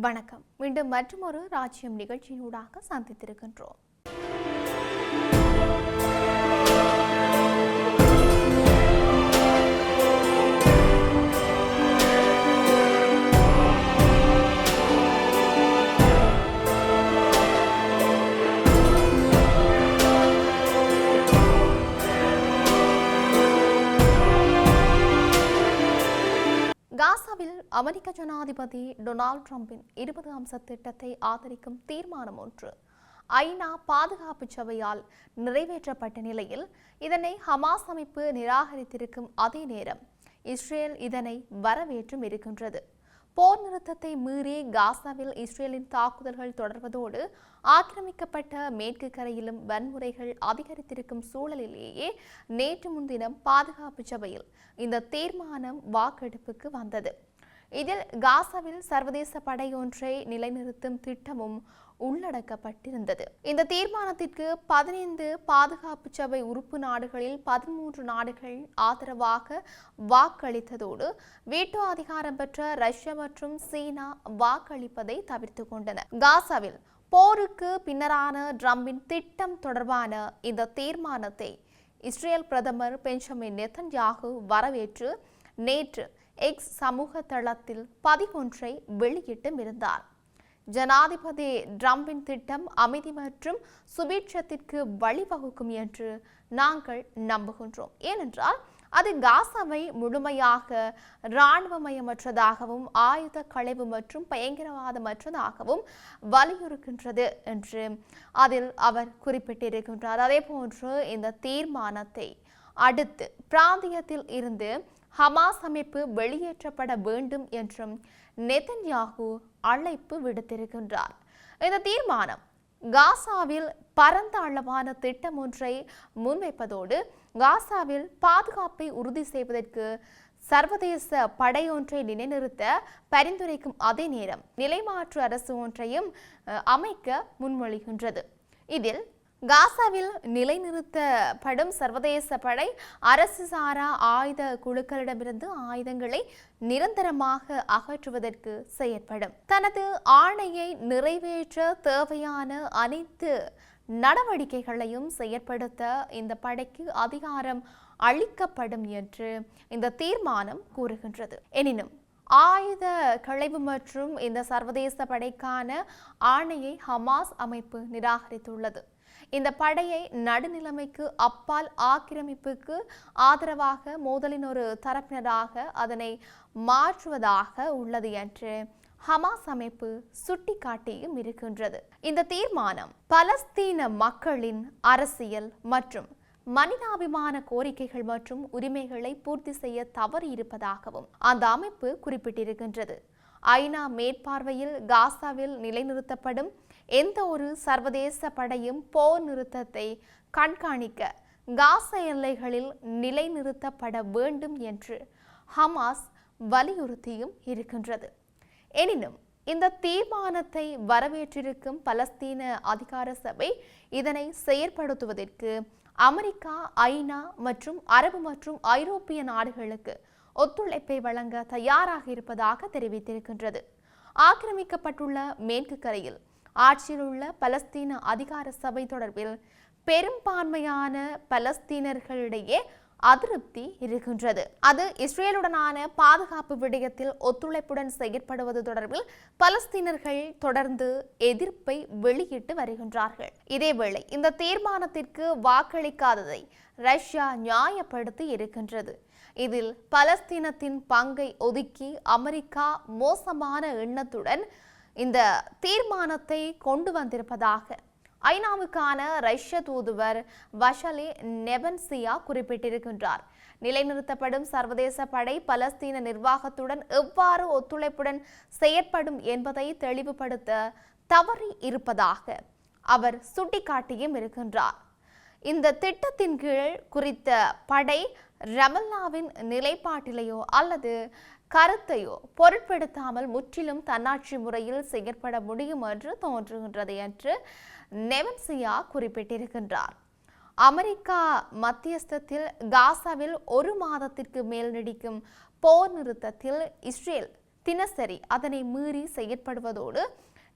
வணக்கம். மீண்டும் மற்றொரு ராஜ்யம் நிகழ்ச்சியினூடாக சந்தித்திருக்கின்றோம். அமெரிக்க ஜனாதிபதி டொனால்ட் ட்ரம்பின் இருபது அம்ச திட்டத்தை ஆதரிக்கும் தீர்மானம் ஒன்று. ஐநா பாதுகாப்பு சபையால் நிறைவேற்றப்பட்ட நிலையில் இதனை ஹமாஸ் அமைப்பு நிராகரித்திருக்கும் அதே நேரம் இஸ்ரேல் இதனை வரவேற்றும் இருக்கின்றது. போர் நிறுத்தத்தை மீறி காசாவில் இஸ்ரேலின் தாக்குதல்கள் தொடர்வதோடு ஆக்கிரமிக்கப்பட்ட மேற்கு கரையிலும் வன்முறைகள் அதிகரித்திருக்கும் சூழலிலேயே நேற்று முன்தினம் பாதுகாப்பு சபையில் இந்த தீர்மானம் வாக்கெடுப்புக்கு வந்தது. இதில் காசாவில் சர்வதேச படையொன்றை நிலைநிறுத்தும் திட்டமும் உள்ளடக்கப்பட்டிருந்தது. இந்த தீர்மானத்திற்கு பதினைந்து பாதுகாப்பு சபை உறுப்பு நாடுகளில் பதிமூன்று நாடுகள் ஆதரவாக வாக்களித்ததோடு வீட்டோ அதிகாரம் பெற்ற ரஷ்யா மற்றும் சீனா வாக்களிப்பதை தவிர்த்து கொண்டன. காசாவில் போருக்கு பின்னரான ட்ரம்பின் திட்டம் தொடர்பான இந்த தீர்மானத்தை இஸ்ரேல் பிரதமர் பெஞ்சமின் நெத்தன்யாகு வரவேற்று நேற்று எக்ஸ் சமூக தளத்தில் பதிவொன்றை வெளியிட்டும் இருந்தார் ஜனாதிபதி ட்ரம்பின் திட்டம் அமைதி மற்றும் சுபீட்சத்திற்கு வழிவகுக்கும் என்று நாங்கள் நம்புகின்றோம். ஏனென்றால் அது காசாவை முழுமையாக இராணுவமயமற்றதாகவும் ஆயுத களைவு மற்றும் பயங்கரவாதமற்றதாகவும் வலியுறுக்கின்றது என்று அதில் அவர் குறிப்பிட்டிருக்கின்றார். அதே போன்று இந்த தீர்மானத்தை அடுத்து பிராந்தியத்தில் இருந்து ஹமாஸ் அமைப்பு வெளியேற்றப்பட வேண்டும் என்றும் நெதன்யாகு அழைப்பு விடுத்திருக்கின்றார். இந்த தீர்மானம் காசாவில் பரந்த அளவான திட்டம் ஒன்றை முன்வைப்பதோடு காசாவில் பாதுகாப்பை உறுதி செய்வதற்கு சர்வதேச படையொன்றை நிலைநிறுத்த பரிந்துரைக்கும் அதே நேரம் நிலைமாற்று அரசு ஒன்றையும் அஹ், அமைக்க முன்மொழிகின்றது. இதில் காசாவில் நிலைநிறுத்தப்படும் சர்வதேச படை அரசு சாரா ஆயுத குழுக்களிடமிருந்து ஆயுதங்களை நிரந்தரமாக அகற்றுவதற்கு செயற்படும். தனது ஆணையை நிறைவேற்ற தேவையான அனைத்து நடவடிக்கைகளையும் செயற்படுத்த இந்த படைக்கு அதிகாரம் அளிக்கப்படும் என்று இந்த தீர்மானம் கூறுகின்றது. எனினும் ஆயுத களைவு மற்றும் இந்த சர்வதேச படைக்கான ஆணையை ஹமாஸ் அமைப்பு நிராகரித்துள்ளது. இந்த படையை நடுநிலைமைக்கு அப்பால் ஆக்கிரமிப்புக்கு ஆதரவாக மோதலின் ஒரு தரப்பினராக அதனை மாற்றுவதாக உள்ளது என்று ஹமாஸ் அமைப்பு சுட்டிக்காட்டியும் இருக்கின்றது. இந்த தீர்மானம் பலஸ்தீன மக்களின் அரசியல் மற்றும் மனிதாபிமான கோரிக்கைகள் மற்றும் உரிமைகளை பூர்த்தி செய்ய தவறி இருப்பதாகவும் அந்த அமைப்பு குறிப்பிட்டிருக்கின்றது. ஐநா மேற்பார்வையில் காசாவில் நிலைநிறுத்தப்படும் எந்த ஒரு சர்வதேச படையும் போர் நிறுத்தத்தை கண்காணிக்க காசா எல்லைகளில் நிலைநிறுத்தப்பட வேண்டும் என்று ஹமாஸ் வலியுறுத்தியும் இருக்கின்றது. எனினும் இந்த தீர்மானத்தை வரவேற்றிருக்கும் பலஸ்தீன அதிகார சபை இதனை செயற்படுத்துவதற்கு அமெரிக்கா ஐநா மற்றும் அரபு மற்றும் ஐரோப்பிய நாடுகளுக்கு ஒத்துழைப்பை வழங்க தயாராக இருப்பதாக தெரிவித்திருக்கின்றது. ஆக்கிரமிக்கப்பட்டுள்ள மேற்கு கரையில் ஆட்சியில் உள்ள பலஸ்தீன அதிகார சபை தொடர்பில் பெரும்பான்மையான பலஸ்தீனர்களிடையே அதிருப்தி இருக்கின்றது. அது இஸ்ரேலுடனான பாதுகாப்பு விடயத்தில் ஒத்துழைப்புடன் செயற்படுவது தொடர்பில் பலஸ்தீனர்கள் தொடர்ந்து எதிர்ப்பை வெளியிட்டு வருகின்றார்கள். இதேவேளை இந்த தீர்மானத்திற்கு வாக்களிக்காததை ரஷ்யா நியாயப்படுத்தி இருக்கின்றது. இதில் பலஸ்தீனத்தின் பங்கை ஒதுக்கி அமெரிக்கா மோசமான எண்ணத்துடன் இந்த தீர்மானத்தை கொண்டு வந்திருப்பதாக ஐநாவுக்கான ரஷ்ய தூதுவர் வஷலி நெபன்சியா குறிப்பிட்டிருக்கின்றார். நிலைநிறுத்தப்படும் சர்வதேச படை பலஸ்தீன நிர்வாகத்துடன் எவ்வாறு ஒத்துழைப்புடன் செயற்படும் என்பதை தெளிவுபடுத்த தவறி இருப்பதாக அவர் சுட்டிக்காட்டியும் இருக்கின்றார். இந்த திட்டத்தின் கீழ் குறித்த படை ரமல்லாவின் நிலைப்பாட்டிலேயோ அல்லது கருத்தையோ பொருட்படுத்தாமல் முற்றிலும் தன்னாட்சி முறையில் செயற்பட முடியும் என்று தோன்றுகின்றது என்று நெவன்சியா குறிப்பிட்டிருக்கின்றார். அமெரிக்கா மத்தியஸ்தத்தில் காசாவில் ஒரு மாதத்திற்கு மேல் நீடிக்கும் போர் நிறுத்தத்தில் இஸ்ரேல் தினசரி அதனை மீறி செயற்படுவதோடு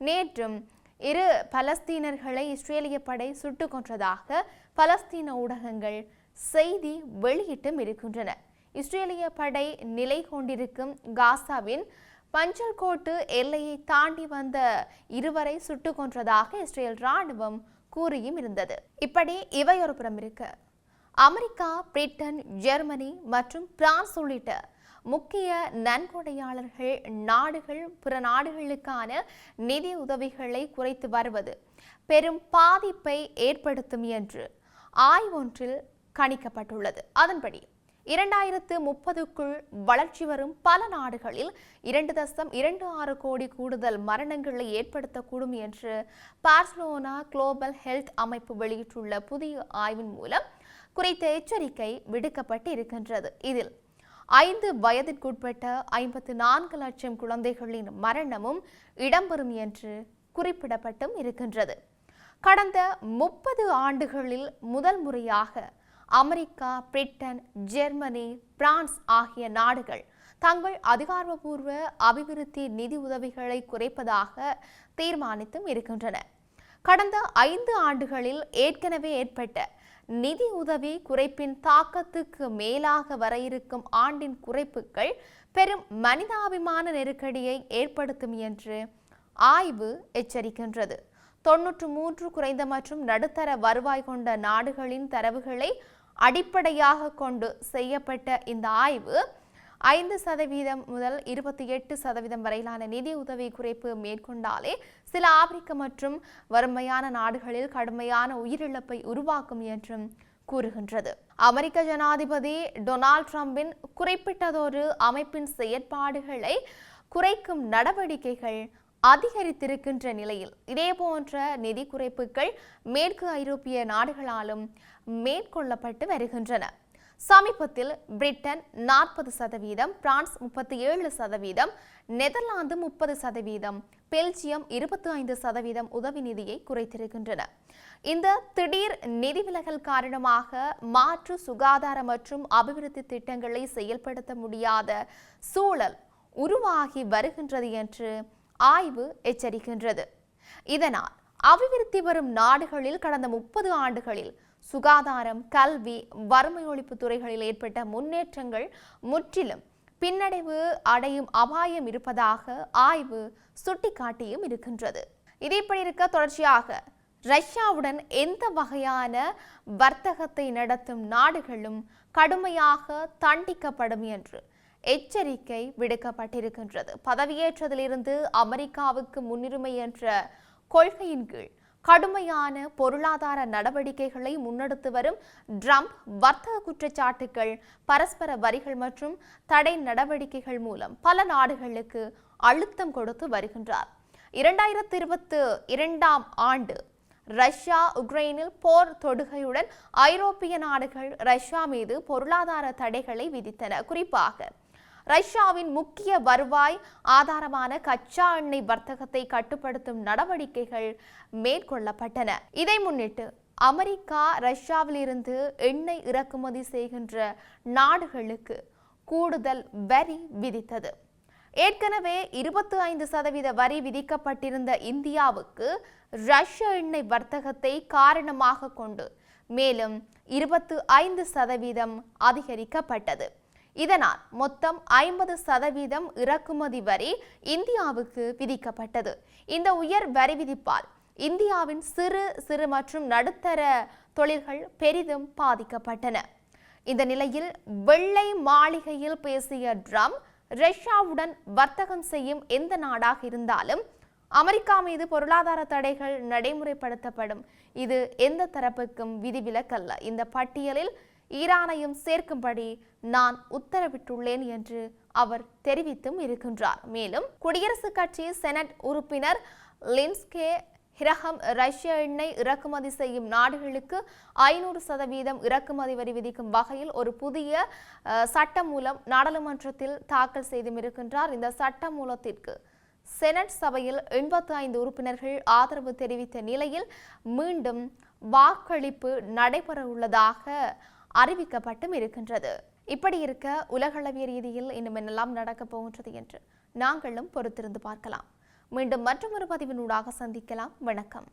நேற்றும் இரு பலஸ்தீனர்களை இஸ்ரேலிய படை சுட்டுக் கொன்றதாக பலஸ்தீன ஊடகங்கள் செய்தி வெளியிட்டும் இருக்கின்றன. இஸ்ரேலிய படை நிலை கொண்டிருக்கும் காசாவின் பஞ்சல் கோட்டு எல்லையை தாண்டி வந்த இருவரை சுட்டுக் கொன்றதாக இஸ்ரேல் ராணுவம் கூறியும் இருந்தது. இப்படி இவை ஒரு புறம் இருக்கு. அமெரிக்கா பிரிட்டன் ஜெர்மனி மற்றும் பிரான்ஸ் உள்ளிட்ட முக்கிய நன்கொடையாளர்கள் நாடுகள் பிற நாடுகளுக்கான நிதி உதவிகளை குறைத்து வருவது பெரும் பாதிப்பை ஏற்படுத்தும் என்று ஆய்வொன்றில் கணிக்கப்பட்டுள்ளது. அதன்படி இரண்டாயிரத்து முப்பதுக்குள் வளர்ச்சி வரும் பல நாடுகளில் இரண்டு தசம் இரண்டு ஆறு கோடி கூடுதல் மரணங்களை ஏற்படுத்தக்கூடும் என்று பார்சலோனா குளோபல் ஹெல்த் அமைப்பு வெளியிட்டுள்ள புதிய ஆய்வின் மூலம் குறித்த எச்சரிக்கை விடுக்கப்பட்டு இருக்கின்றது இதில் ஐந்து வயதிற்குட்பட்ட ஐம்பத்து நான்கு லட்சம் குழந்தைகளின் மரணமும் இடம்பெறும் என்று குறிப்பிடப்பட்டும் இருக்கின்றது. கடந்த முப்பது ஆண்டுகளில் முதல் முறையாக அமெரிக்கா பிரிட்டன் ஜெர்மனி பிரான்ஸ் ஆகிய நாடுகள் தங்கள் அதிகாரப்பூர்வ அபிவிருத்தி நிதி உதவிகளை குறைப்பதாக தீர்மானித்தும் இருக்கின்றன. கடந்த ஐந்து ஆண்டுகளில் ஏற்கனவே ஏற்பட்ட நிதி உதவி குறைப்பின் தாக்கத்துக்கு மேலாக வர இருக்கும் ஆண்டின் குறைப்புகள் பெரும் மனிதாபிமான நெருக்கடியை ஏற்படுத்தும் என்று ஆய்வு எச்சரிக்கின்றது. தொன்னூற்று மூன்று குறைந்த மற்றும் நடுத்தர வருவாய் கொண்ட நாடுகளின் தரவுகளை அடிப்படையாக கொண்டு செய்யப்பட்ட இந்த ஆய்வு ஐந்து சதவீதம் முதல் இருபத்தி எட்டு சதவீதம் வரையிலான நிதி உதவி குறைப்பு மேற்கொண்டாலே சில ஆப்பிரிக்க மற்றும் வறுமையான நாடுகளில் கடுமையான உயிரிழப்பை உருவாக்கும் என்றும் கூறுகின்றது. அமெரிக்க ஜனாதிபதி டொனால்ட் ட்ரம்பின் குறிப்பிட்டதொரு அமைப்பின் செயற்பாடுகளை குறைக்கும் நடவடிக்கைகள் அதிகரித்திருக்கின்ற நிலையில் இதேபோன்ற நிதி குறைப்புகள் மேற்கு ஐரோப்பிய நாடுகளாலும் மேற்கொள்ளப்பட்டு வருகின்றன. சமீபத்தில் பிரிட்டன் நாற்பது சதவீதம் பிரான்ஸ் முப்பத்தி ஏழு சதவீதம் நெதர்லாந்து முப்பது சதவீதம் பெல்ஜியம் இருபத்தி ஐந்து சதவீதம் உதவி நிதியை குறைத்திருக்கின்றன. இந்த திடீர் நிதி விலகல் காரணமாக மாற்று சுகாதார மற்றும் அபிவிருத்தி திட்டங்களை செயல்படுத்த முடியாத சூழல் உருவாகி வருகின்றது என்று ஆய்வு எச்சரிக்கின்றது. இதனால் அபிவிருத்தி வரும் நாடுகளில் கடந்த முப்பது ஆண்டுகளில் சுகாதாரம் கல்வி வறுமை ஒழிப்பு துறைகளில் ஏற்பட்ட முன்னேற்றங்கள் முற்றிலும் பின்னடைவு அடையும் அபாயம் இருப்பதாக ஆய்வு சுட்டிக்காட்டியும் இருக்கின்றது. இது இப்படி இருக்க தொடர்ச்சியாக ரஷ்யாவுடன் எந்த வகையான வர்த்தகத்தை நடத்தும் நாடுகளும் கடுமையாக தண்டிக்கப்படும் என்று எச்சரிக்கை விடுக்கப்பட்டிருக்கின்றது. பதவியேற்றதிலிருந்து அமெரிக்காவுக்கு முன்னுரிமை என்ற கொள்கையின் கீழ் கடுமையான பொருளாதார நடவடிக்கைகளை முன்னெடுத்து வரும் ட்ரம்ப் வர்த்தக குற்றச்சாட்டுகள் பரஸ்பர வரிகள் மற்றும் தடை நடவடிக்கைகள் மூலம் பல நாடுகளுக்கு அழுத்தம் கொடுத்து வருகின்றார். இரண்டாயிரத்தி இருபத்தி இரண்டாம் ஆண்டு ரஷ்யா உக்ரைனில் போர் தொடுகையுடன் ஐரோப்பிய நாடுகள் ரஷ்யா மீது பொருளாதார தடைகளை விதித்தன. குறிப்பாக ரஷ்யாவின் முக்கிய வருவாய் ஆதாரமான கச்சா எண்ணெய் வர்த்தகத்தை கட்டுப்படுத்தும் நடவடிக்கைகள் மேற்கொள்ளப்பட்டன. இதை முன்னிட்டு அமெரிக்கா ரஷ்யாவிலிருந்து எண்ணெய் இறக்குமதி செய்கின்ற நாடுகளுக்கு கூடுதல் வரி விதித்தது. ஏற்கனவே இருபத்தி ஐந்து சதவீத வரி விதிக்கப்பட்டிருந்த இந்தியாவுக்கு ரஷ்ய எண்ணெய் வர்த்தகத்தை காரணமாக கொண்டு மேலும் இருபத்து ஐந்து சதவீதம் அதிகரிக்கப்பட்டது. இதனால் மொத்தம் ஐம்பது சதவீதம் இறக்குமதி வரி இந்தியாவுக்கு விதிக்கப்பட்டது. இந்த உயர் வரி விதிப்பால் இந்தியாவின் சிறு சிறு மற்றும் நடுத்தர தொழில்கள் பெரிதும் பாதிக்கப்பட்டன. இந்த நிலையில் வெள்ளை மாளிகையில் பேசிய ட்ரம்ப் ரஷ்யாவுடன் வர்த்தகம் செய்யும் எந்த நாடாக இருந்தாலும் அமெரிக்கா மீது பொருளாதார தடைகள் நடைமுறைப்படுத்தப்படும். இது எந்த தரப்புக்கும் விதிவிலக்கல்ல. இந்த பட்டியலில் ஈரானையும் சேர்க்கும்படி நான் உத்தரவிட்டுள்ளேன் என்று அவர் தெரிவித்தும் இருக்கின்றார். மேலும் குடியரசுக் கட்சி செனட் உறுப்பினர் லின்ஸ்கே ஹிரகம் ரஷ்ய எண்ணெய் இறக்குமதி செய்யும் நாடுகளுக்கு ஐநூறு சதவீதம் இறக்குமதி வரி விதிக்கும் வகையில் ஒரு புதிய அஹ், மூலம் நாடாளுமன்றத்தில் தாக்கல் செய்தும் இருக்கின்றார். இந்த சட்ட மூலத்திற்கு செனட் சபையில் எண்பத்தி ஐந்து உறுப்பினர்கள் ஆதரவு தெரிவித்த நிலையில் மீண்டும் வாக்களிப்பு நடைபெற உள்ளதாக அறிவிக்கப்பட்டும் இருக்கின்றது. இப்படி இருக்க உலகளவிய ரீதியில் இன்னும் என்னெல்லாம் நடக்கப் போகின்றது என்று நாங்களும் பொறுத்திருந்து பார்க்கலாம். மீண்டும் மற்றொரு பதிவினூடாக சந்திக்கலாம். வணக்கம்.